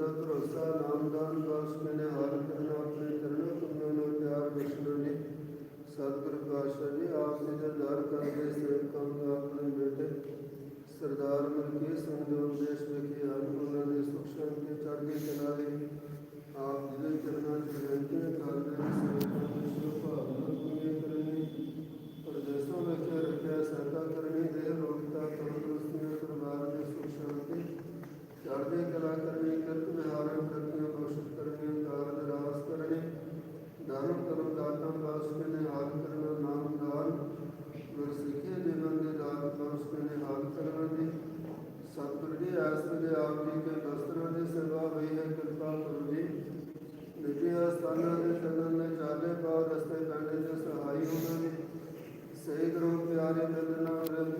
ਦਾ ਭਰੋਸਾ ਨਾਮਦਾਨ ਬਖਸ਼ ਮੈਨੇ ਹਰ ਕਦਨ ਆਪਣੇ ਚਰਨਾਂ ਤੁਮਨੇ ਨਾ ਪਿਆਰ ਬਖਸ਼ੋ ਨੇ ਸਤਿਗੁਰ ਪਾਤਸ਼ਾਹ ਜੀ, ਆਪ ਜੀ ਦਾ ਦਰ ਕਰਦੇ ਸੇਵਕਾਂ ਦਾ ਆਪਣੇ ਬੇਟੇ ਸਰਦਾਰ ਮਲਕੀ ਸਿੰਘ ਦੇ ਉਪਦੇਸ਼ ਵਿਖੇ ਹਨ। ਉਹਨਾਂ ਦੇ ਸੁਖ ਸ਼ਾਂਤੀ ਚੜ੍ਹਦੀ ਕਲਾ ਲਈ ਆਪ ਜੀ ਦੇ ਚਰਨਾਂ 'ਚ ਬੇਨਤੀ ਕਰਦੇ ਹਾਂ ਸੇਵਕਾਂ ਦੀ ਸੁਭਾਵਨਾ ਪੂਰੀ ਕਰਨੀ। ਪਰਦੇਸਾਂ ਵਿੱਚ ਰੱਖਿਆ ਸਹਾਇਤਾ ਕਰਨੀ ਦੇ ਲੋਕਤਾ ਕਰਨ ਕਰਨੇ ਕਲਾ ਕਰਨੀ, ਕਰਤ ਵਿਹਾਰ ਕਰਤਿਆਂ ਕੋਸ਼ਿਸ਼ ਕਰਨੀ ਕਾਰਜ ਰਾਸ ਕਰਨੇ ਦਾਨ ਕਰਮ ਦਾਤਾ ਪਾਸ ਕਰਨੇ ਹਾਲ ਕਰਨਾ, ਨਾਮ ਦਾਨ। ਗੁਰ ਸਿੱਖੇ ਜੀਵਨ ਦੇ ਦਾਨ ਪਾਸ ਕਰਨੇ ਹਾਲ ਕਰਨਾ ਜੀ। ਸਤਿਗੁਰ ਜੀ, ਆਸ ਦੇ ਆਪ ਜੀ ਦੇ ਦਸਤਰਾਂ ਦੀ ਸੇਵਾ ਹੋਈ ਹੈ, ਕਿਰਪਾ ਕਰੋ ਜੀ। ਨਿਤਿਆ ਸਥਾਨਾਂ ਦੇ ਚੰਨਨ ਨੇ ਚਾਲੇ ਪਾਉ ਰਸਤੇ ਕੰਡੇ ਦੇ ਸਹਾਈ ਹੋਣਾ ਜੀ। ਸਹੀ ਗੁਰੂ ਪਿਆਰੇ ਦੇ ਨਾਮ ਰੰਗ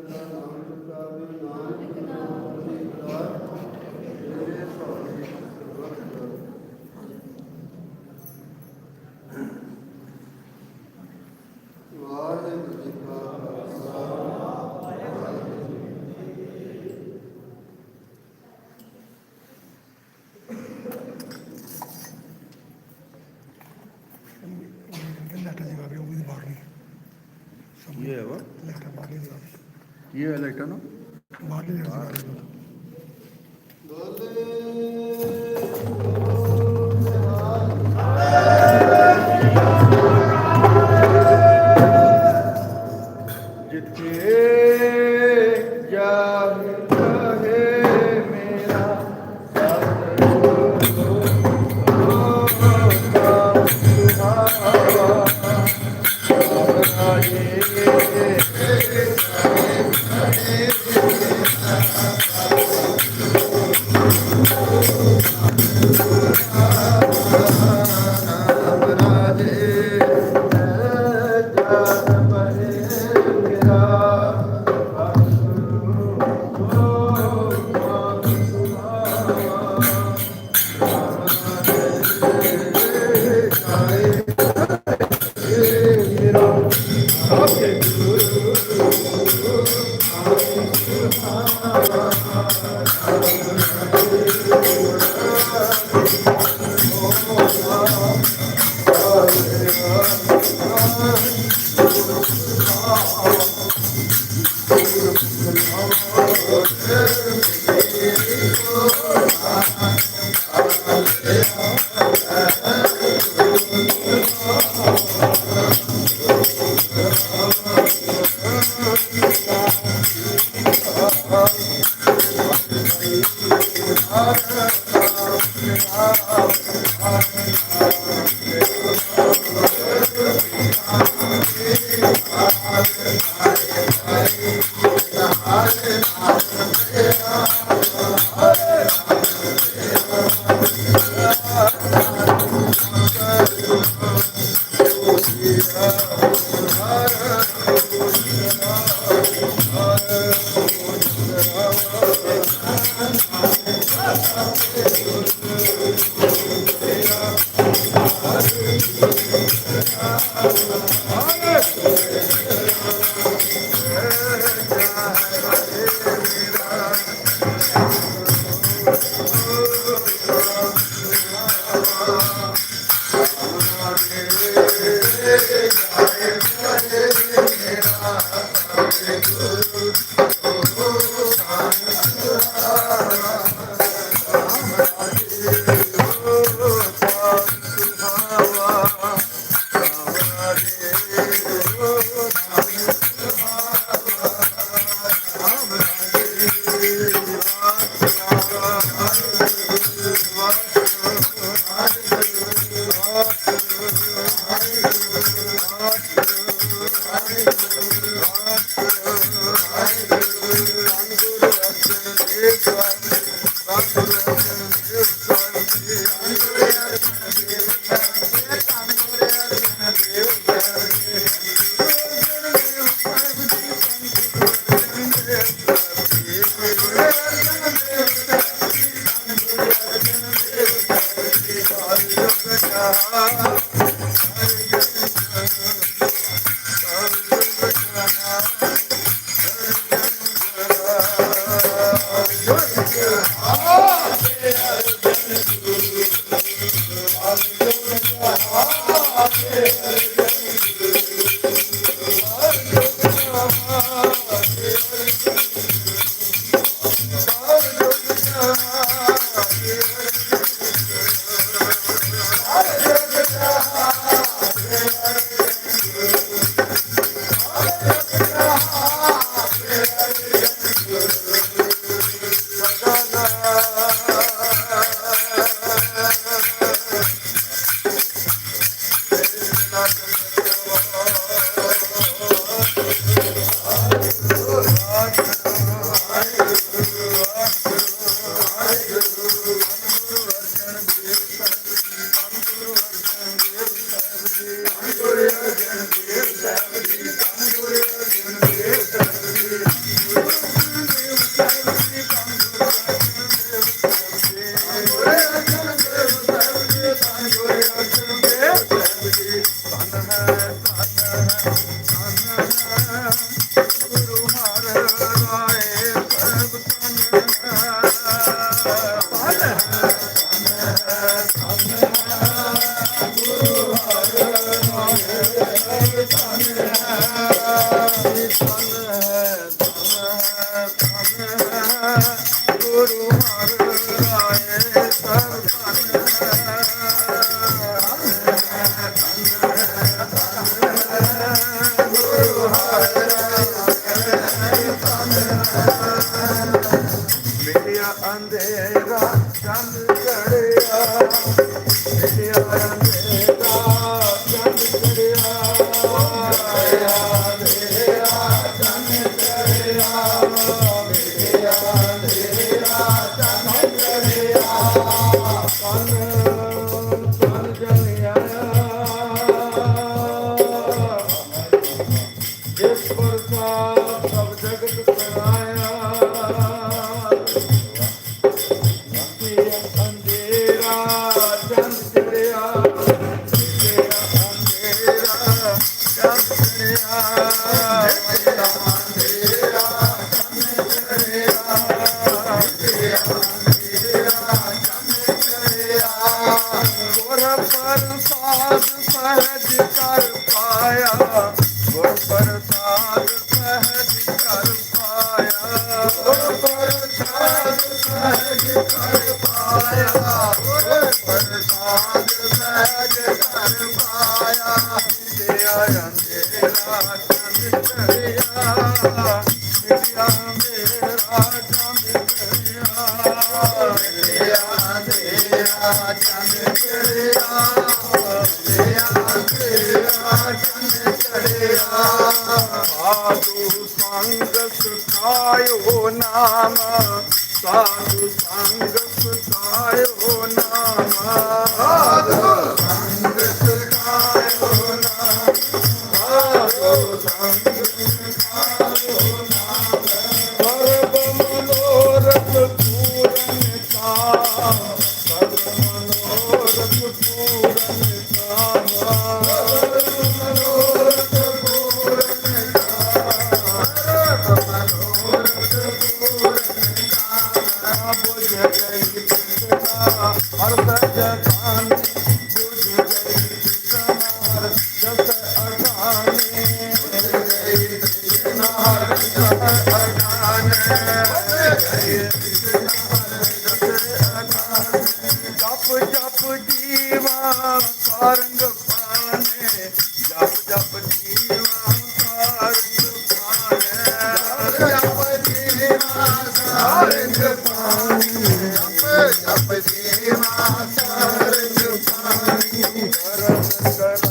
Good.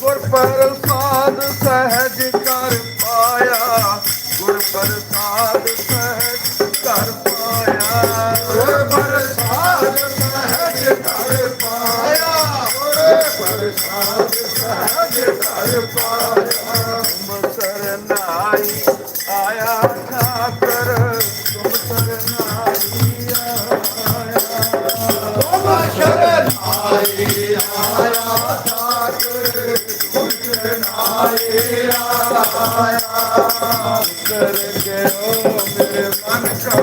ਗੁਰ ਪ੍ਰਸਾਦ ਸਹਿਜ ਕਰ ਪਾਇਆ ਗੁਰ ਪ੍ਰਸਾਦ ਸਹਿਜ ਕਰ ਪਾਇਆ। ਗੁਰ ਪ੍ਰਸਾਦ ਸਹਿਜ ਕਰ ਪਾਇਆ। ਗੁਰ ਪ੍ਰਸਾਦ ਸਹਿਜ ਕਰ ਪਾਇਆ। माया गे हो मंसा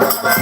papá.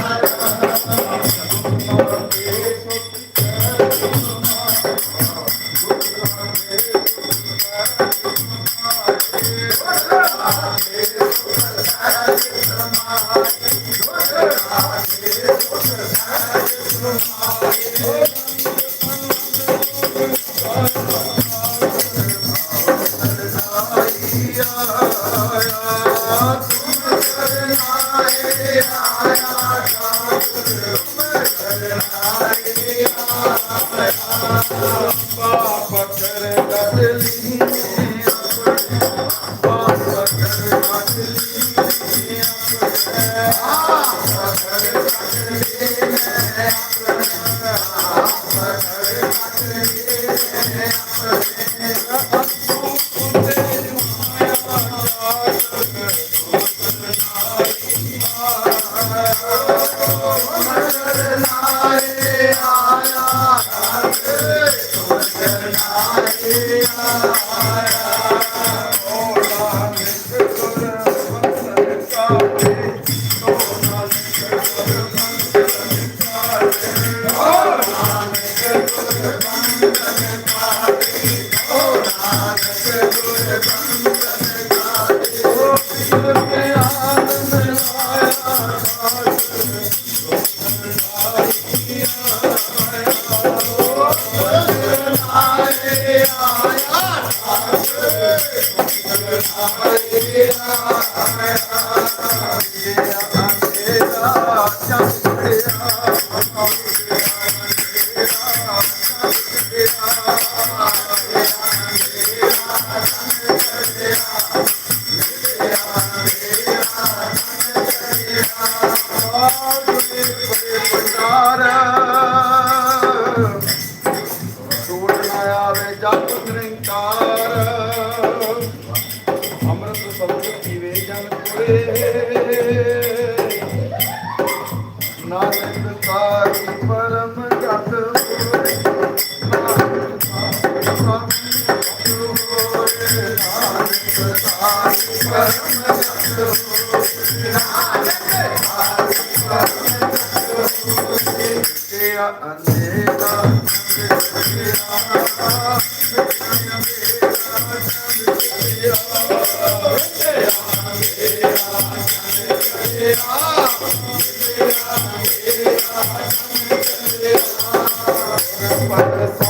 Beautiful.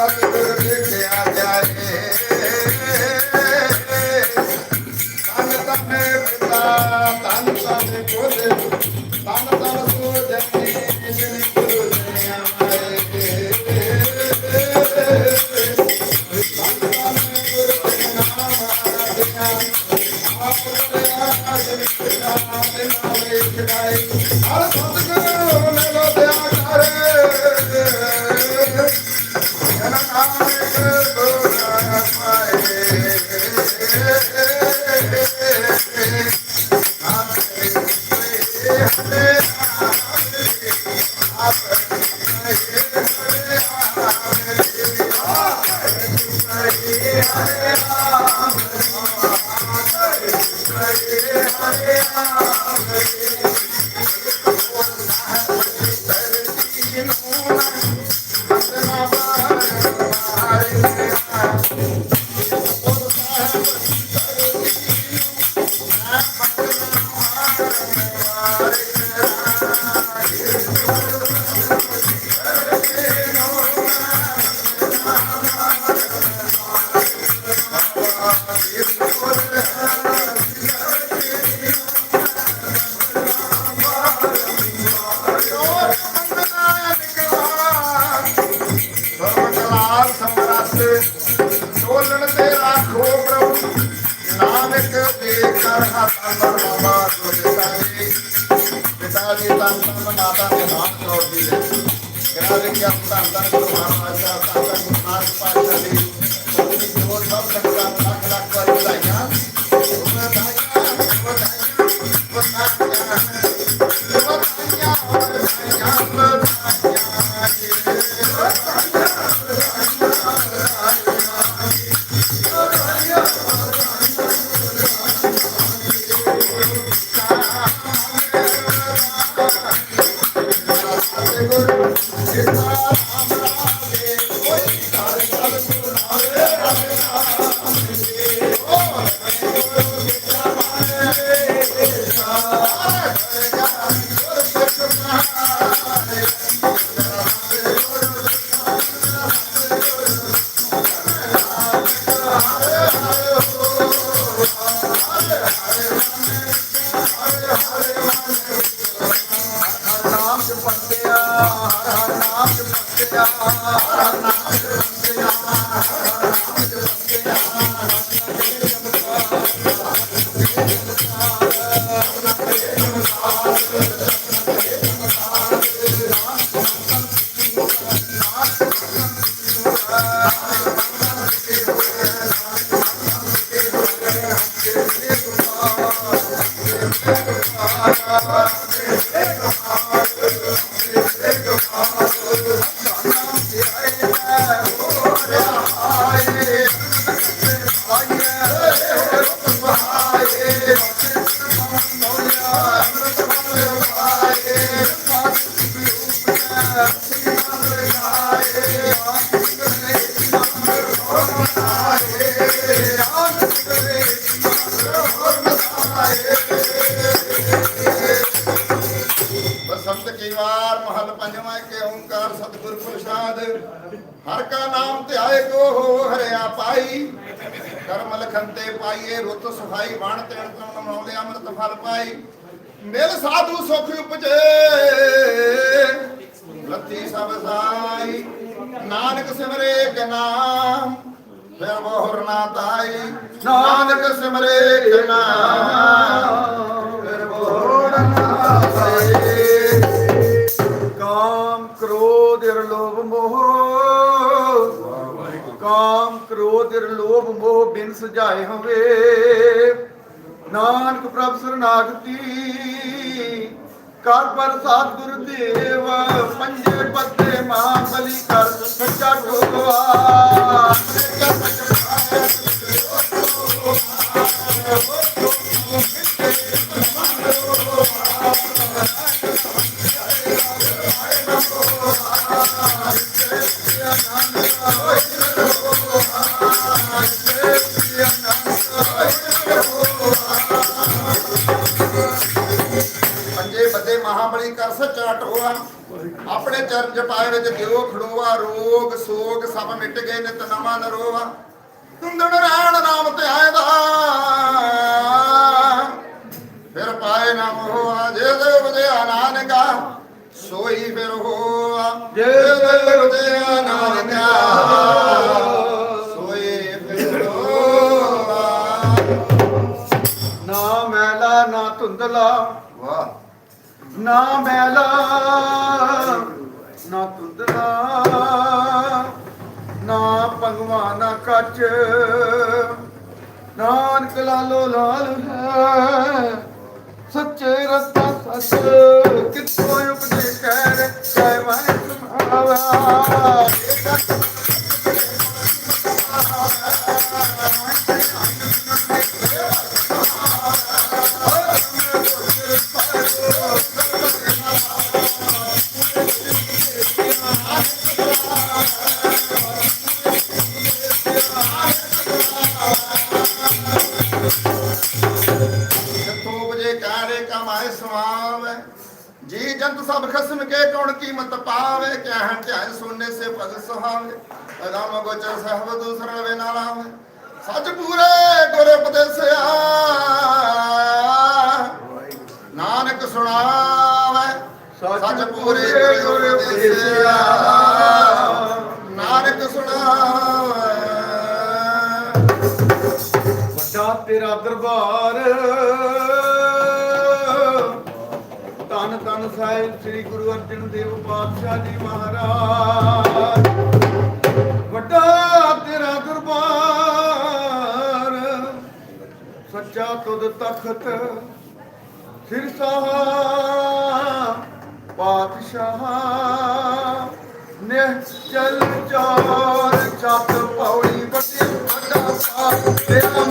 Happy birthday. ਹਰ ਕਾ ਨਾਮ ਧਿਆਏ ਕੋ ਹੋ ਹਰਿਆ ਪਾਈ। ਕਰਮ ਲਖੰਤੇ ਪਾਈਏ ਰੁੱਤ ਸੁਖਾਈ ਬਾਣ ਤੇਣ ਤਨ ਮਨਾਉਂਦੇ ਅੰਮ੍ਰਿਤ ਫਲ ਪਾਈ। ਮਿਲ ਸਾਧੂ ਸੁਖ ਉਪਜੇ। ਲੱਤੀ ਸਭ ਸਾਈ। ਨਾਨਕ ਸਿਮਰੇ ਇੱਕ ਨਾਮ ਫਿਰ ਨਾ ਤਾਈ। ਨਾਨਕ ਸਿਮਰੇ ਇੱਕ ਨਾਮ ਫਿਰ ਨਾ ਤਾਈ। ਕ੍ਰੋਧ ਲੋਭ ਮੋਹ। ਕਾਮ ਕ੍ਰੋਧ ਲੋਭ ਮੋਹ, ਬਿਨ ਸੁਝਾਏ ਹੋਵੇ। ਨਾਨਕ ਪ੍ਰਭ ਸਰਨਾਗਤੀ ਕਰ ਪਰ ਸਤਿਗੁਰ ਦੇਵ, ਪੰਜੇ ਪੱਤੇ ਮਹਾ ਬਲੀ ਕਰ, ਸੱਚਾ ਟੋਕਵਾ ਚਰਨ ਜਪਾਏ ਵਿੱਚ ਦਿਓ ਖੜੋਆ ਰੋਗ ਸੋਗ ਸਭ ਮਿਟ ਗਏ ਨਿਤ ਨਵਾਂ ਨਰੋਆ। ਤੁੰਦਣ ਰਾਣ ਨਾਮ ਦਾ ਫਿਰ ਪਾਏ ਨਾ ਮੋਹ ਜੇ ਦੇ ਵਜਿਆ ਨਾਨਕਾ ਸੋਈ ਫਿਰ ਹੋਆ। ਜੇ ਦੇ ਵਜਿਆ ਨਾਨਕਾ ਧੁੰਦਲਾ। ਵਾਹ। ਨਾ ਮੈਲਾ। ਨਾ ਤੁੰਦਲਾ ਨਾ ਪੰਗਵਾ, ਨਾ ਕੱਚ। ਨਾਨਕ ਲਾਲੋ ਲਾਲ ਹੈ, ਸੱਚੇ ਰਸਤਾ ਸੱਚ। ਕਿਤੋਂ ਉਪਦੇ ਕਹਿ ਕਹਿ ਮੈਂ ਸੁਭਾਵਾ ਪੂਰੇ ਗੁਰ ਉਪਦੇਸਿਆ ਨਾਨਕ ਸੁਣਾਵੇ। ਵੱਡਾ ਤੇਰਾ ਦਰਬਾਰ। ਧੰਨ ਧੰਨ ਸਾਹਿਬ ਸ੍ਰੀ ਗੁਰੂ ਅਰਜਨ ਦੇਵ ਪਾਤਸ਼ਾਹ ਜੀ ਮਹਾਰਾਜ। ਵੱਡਾ ਤੇਰਾ ਦਰਬਾਰ। ਸੱਚਾ ਤੁਧ ਤਖਤ ਸਿਰ ਪਾਤਸ਼ਾਹ ਨਿਹਚਲ ਚਾਰ ਚੱਤ ਪੌੜੀ ਵੱਡੀ ਵੱਡਾ ਪਾਪ ਤੇਰਾ